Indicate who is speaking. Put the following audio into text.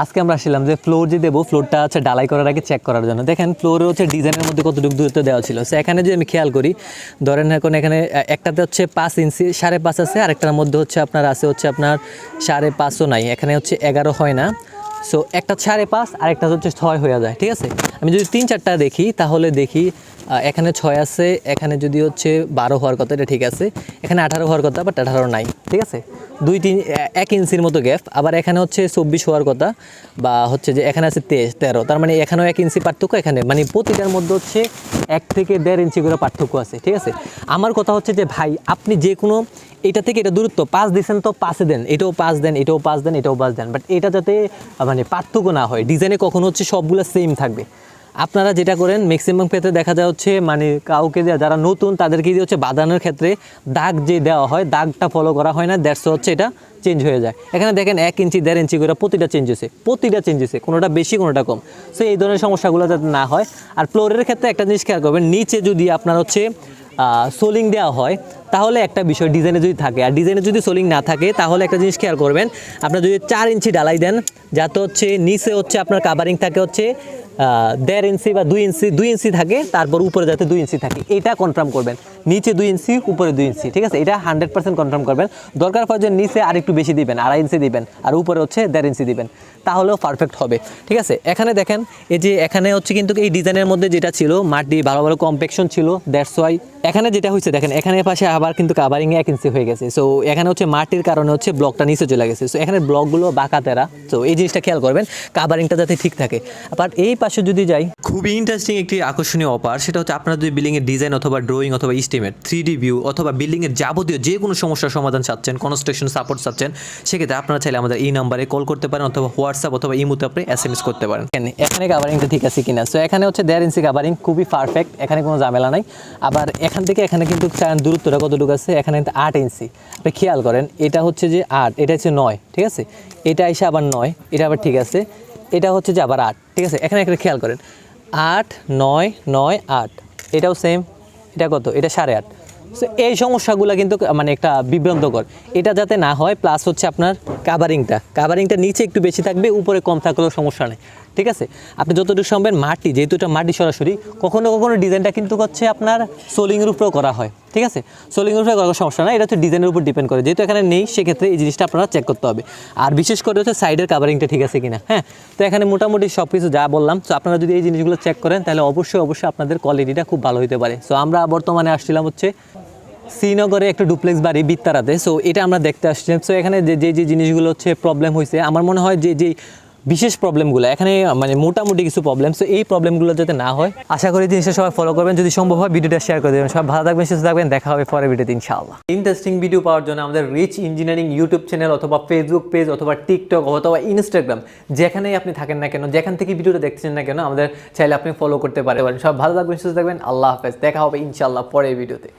Speaker 1: আজকে আমরা আসলাম যে ফ্লোর যে দেবো ফ্লোরটা হচ্ছে ডালাই করার আগে চেক করার জন্য। দেখেন ফ্লোরে হচ্ছে ডিজাইনের মধ্যে কতটুকু দূরত্ব দেওয়া ছিল। সে এখানে যদি আমি খেয়াল করি, ধরেন এখন এখানে একটাতে হচ্ছে পাঁচ ইঞ্চি, সাড়ে পাঁচ আছে, আরেকটার মধ্যে হচ্ছে আপনার, আছে হচ্ছে আপনার সাড়ে পাঁচও নাই। এখানে হচ্ছে এগারো হয় না। সো একটা সাড়ে পাঁচ, আরেকটা হচ্ছে ছয় হয়ে যায়, ঠিক আছে? আমি যদি তিন চারটা দেখি, তাহলে দেখি এখানে ছয় আছে, এখানে যদি হচ্ছে বারো হওয়ার কথা, এটা ঠিক আছে। এখানে আঠারো হওয়ার কথা বাট আঠারো নাই, ঠিক আছে? দুই তিন এক ইঞ্চির মতো গ্যাপ আবার এখানে হচ্ছে চব্বিশ হওয়ার কথা, বা হচ্ছে যে এখানে আছে তেইশ তেরো, তার মানে এখানেও এক ইঞ্চি পার্থক্য এখানে মানে প্রতিটার মধ্যে হচ্ছে এক থেকে দেড় ইঞ্চি করে পার্থক্য আছে, ঠিক আছে? আমার কথা হচ্ছে যে, ভাই, আপনি যে কোনো এটা থেকে এটা দূরত্ব, পাঁচ দিচ্ছেন তো পাঁচে দেন, এটাও পাঁচ দেন, এটাও পাঁচ দেন, এটাও পাঁচ দেন। বাট এটা যাতে মানে পার্থক্য না হয়, ডিজাইনে কখনো হচ্ছে সবগুলো সেম থাকবে। আপনারা যেটা করেন ম্যাক্সিমাম ক্ষেত্রে দেখা যায় হচ্ছে মানে কাউকে দেয়া যারা নতুন, তাদেরকে দিয়ে হচ্ছে বাঁধানোর ক্ষেত্রে দাগ যে দেওয়া হয়, দাগটা ফলো করা হয় না দেড়শো হচ্ছে এটা চেঞ্জ হয়ে যায়। এখানে দেখেন এক ইঞ্চি, দেড় ইঞ্চি করে প্রতিটা চেঞ্জ হয়েছে, প্রতিটা চেঞ্জ হয়েছে, কোনোটা বেশি, কোনোটা কম। সো এই ধরনের সমস্যাগুলো যাতে না হয়। আর ফ্লোরের ক্ষেত্রে একটা জিনিস খেয়াল করবেন, নিচে যদি আপনার হচ্ছে সোলিং দেওয়া হয় তাহলে একটা বিষয়, ডিজাইনে যদি থাকে। আর ডিজাইনে যদি সোলিং না থাকে, তাহলে একটা জিনিস খেয়াল করবেন, আপনার যদি চার ইঞ্চি ডালাই দেন, যাতে হচ্ছে নিচে হচ্ছে আপনার কাভারিং থাকে হচ্ছে দেড় ইঞ্চি বা দুই ইঞ্চি দুই ইঞ্চি থাকে, তারপর উপরে যাতে দুই ইঞ্চি থাকে। এটা কনফার্ম করবেন। নিচে দুই ইঞ্চি, উপরে দুই ইঞ্চি, ঠিক আছে? এটা হান্ড্রেড পার্সেন্ট কনফার্ম করবেন। দরকার পড়ে যে নিচে আর একটু বেশি দিবেন, আড়াই ইঞ্চি দিবেন, আর উপরে হচ্ছে দেড় ইঞ্চি দিবেন। তাহলেও পারফেক্ট হবে, ঠিক আছে? এখানে দেখেন, এই যে এখানে হচ্ছে কিন্তু এই ডিজাইনের মধ্যে যেটা ছিল মাটি ভালো ভালো কম্পেকশন ছিল দ্যাটস ওয়াই এখানে যেটা হয়েছে, দেখেন এখানে পাশে আবার কিন্তু কাভারিং এক ইঞ্চি হয়ে গেছে। সো এখানে হচ্ছে মাটির কারণে হচ্ছে ব্লকটা নিচে চলে গেছে। সো এখানে ব্লকগুলো বাঁকা তেরা। তো এই জিনিসটা খেয়াল করবেন কাভারিংটা যাতে ঠিক থাকে। আবার এই পাশে যদি যাই খুবই ইন্টারেস্টিং একটি আকর্ষণীয় অপার সেটা হচ্ছে আপনারা যদি বিল্ডিংয়ের ডিজাইন অথবা ড্রয়িং অথবা ইস্টিমেট থ্রি ডি ভিউ অথবা বিল্ডিংয়ের যাবতীয় যে কোনো সমস্যার সমাধান চাচ্ছেন কনস্ট্রাকশন সাপোর্ট চাচ্ছেন সেক্ষেত্রে আপনারা চাইলে আমাদের এই নাম্বারে কল করতে পারেন অথবা হোয়াটসঅ্যাপ অথবা ইমোতে আপনি এস এম এস করতে পারেন। এখানে- এখানে কাভারিংটা ঠিক আছে কিনা? সো এখানে হচ্ছে দেড় ইঞ্চি কাভারিং খুবই পারফেক্ট এখানে কোনো ঝামেলা নাই। আবার এখান থেকে এখানে কিন্তু দূরত্বটা কতটুকু আছে? এখানে কিন্তু আট ইঞ্চি। আপনি খেয়াল করেন, এটা হচ্ছে যে আট, এটা হচ্ছে নয়, ঠিক আছে? এটা এসে আবার নয়, এটা আবার ঠিক আছে। এটা হচ্ছে যে আবার আট, ঠিক আছে? এখানে একটা খেয়াল করেন। আট, নয় নয়, আট, এটাও সেম এটা কত? এটা সাড়ে আট। সো এই সমস্যাগুলো কিন্তু মানে একটা বিভ্রান্তকর। এটা যাতে না হয় প্লাস হচ্ছে আপনার কাভারিংটা। কাভারিংটা নিচে একটু বেশি থাকবে, উপরে কম থাকলেও সমস্যা নেই। ঠিক আছে? আপনি যতটুকু সম্ভব মাটি, যেহেতু এটা মাটি সরাসরি, কখনো কখনো ডিজাইনটা কিন্তু হচ্ছে আপনার সোলিংয়ের উপরেও করা হয়। ঠিক আছে? সোলিংয়ের উপরে করার সমস্যা না এটা হচ্ছে ডিজাইনের উপর ডিপেন্ড করে। যেহেতু এখানে নেই, সেক্ষেত্রে এই জিনিসটা আপনারা চেক করতে হবে। আর বিশেষ করে হচ্ছে সাইডের কাভারিংটা ঠিক আছে কিনা হ্যাঁ? তো এখানে মোটামুটি সব কিছু যা বললাম, তো আপনারা যদি এই জিনিসগুলো চেক করেন, তাহলে অবশ্যই অবশ্যই আপনাদের কোয়ালিটিটা খুব ভালো হতে পারে। সো আমরা বর্তমানে আসছিলাম হচ্ছে শ্রীনগরে একটা ডুপ্লেক্স বাড়ি বিত্তারাতে সো এটা আমরা দেখতে আসছি। সো এখানে যে যে যে জিনিসগুলো হচ্ছে প্রবলেম হয়েছে আমার মনে হয় যে যে বিশেষ প্রবলেমগুলো এখানে মানে মোটামুটি কিছু প্রবলেম সো এই প্রবলেমগুলো যাতে না হয়, আশা করি জিনিসটা সবাই ফলো করবেন। যদি সম্ভব হয়, ভিডিওটা শেয়ার করে দেবেন। সবাই ভালো থাকবেন, সুস্থ থাকবেন, দেখা হবে পরের ভিডিওতে, ইনশাআল্লাহ। ইন্টারেস্টিং ভিডিও পাওয়ার জন্য আমাদের রিচ ইঞ্জিনিয়ারিং ইউটিউব চ্যানেল অথবা ফেসবুক পেজ অথবা টিকটক অথবা ইনস্টাগ্রাম যেখানেই আপনি থাকেন না কেন, যেখান থেকে ভিডিওটা দেখছেন না কেন, আমাদের চাইলে আপনি ফলো করতে পারেন। সব ভালো থাকবেন, সুস্থ থাকবেন, আল্লাহ হাফেজ, দেখা হবে ইনশাআল্লাহ পরের ভিডিওতে।